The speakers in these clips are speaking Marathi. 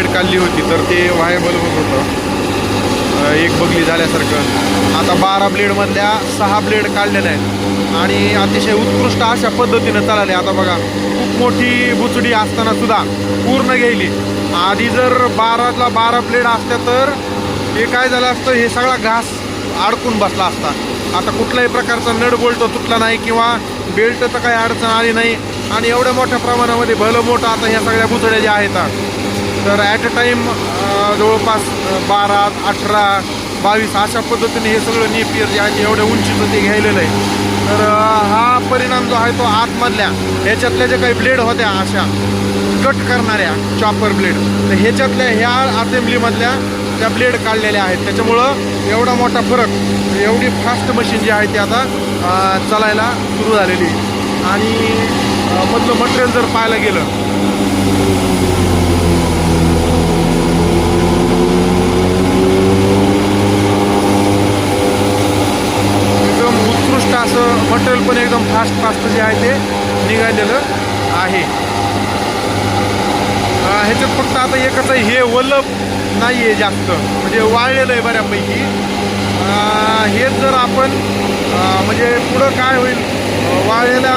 ब्लेड काढली होती तर ते व्हायबल होत. होतं एक बगली झाल्यासारखं. आता बारा ब्लेडमधल्या सहा ब्लेड काढलेल्या आहेत आणि अतिशय उत्कृष्ट अशा पद्धतीनं चालले. आता बघा खूप मोठी बुचडी असताना सुद्धा पूर्ण गेली. आधी जर बाराला बारा ब्लेड असत्या तर हे काय झालं असतं? हे सगळा घास अडकून बसला असता. आता कुठल्याही प्रकारचा नट बोल्ट तुटला नाही किंवा बेल्ट तर काही अडचण आली नाही. आणि एवढ्या मोठ्या प्रमाणामध्ये भलं मोठं आता ह्या सगळ्या बुचड्या ज्या आहेत तर ॲट अ टाईम जवळपास बारा अठरा बावीस अशा पद्धतीने हे सगळं नेपियर जे आहे एवढ्या उंचीचं ते घ्यायलेलं आहे. तर हा परिणाम जो आहे तो आतमधल्या ह्याच्यातल्या ज्या काही ब्लेड होत्या अशा कट करणाऱ्या चॉपर ब्लेड तर ह्याच्यातल्या ह्या असेंब्लीमधल्या त्या ब्लेड काढलेल्या आहेत. त्याच्यामुळं एवढा मोठा फरक एवढी फास्ट मशीन जी आहे ती आता चालायला सुरू झालेली आणि मधलं मटेरियल जर पाहायला गेलं एकदम उत्कृष्ट असं मटेरियल पण एकदम फास्ट फास्ट जे आहे ते निघालेलं आहे. ह्याच्यात फक्त आता एकच आहे हे वल्लभ नाही आहे जास्त. म्हणजे वाळलेलं आहे बऱ्यापैकी. हे जर आपण म्हणजे पुढं काय होईल वाळलेला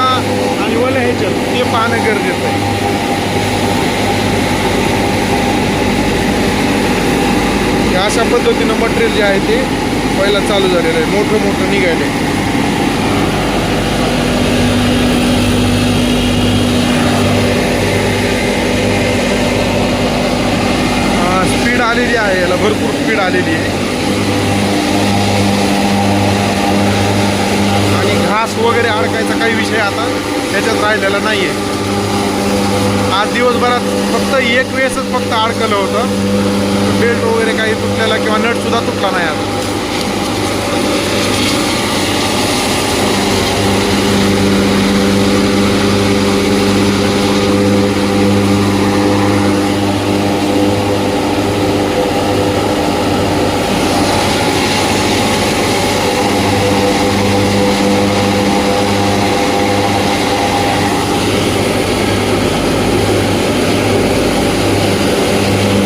आणि वल ह्याच्यात ते पाहणं गरजेचं आहे. अशा पद्धतीनं मटेरियल जे आहे ते पहिला चालू झालेलं आहे. मोठं मोठं निघायलं आहे स्पीड आलेली भरपूर स्पीड आलेली आहे. आणि घास वगैरे अडकायचा काही विषय आता त्याच्यात राहिलेला नाही आहे आज दिवसभरात फक्त एक वेळेसच फक्त अडकलं होतं. बेल्ट वगैरे काही तुटलेला किंवा नटसुद्धा तुटला नाही आता.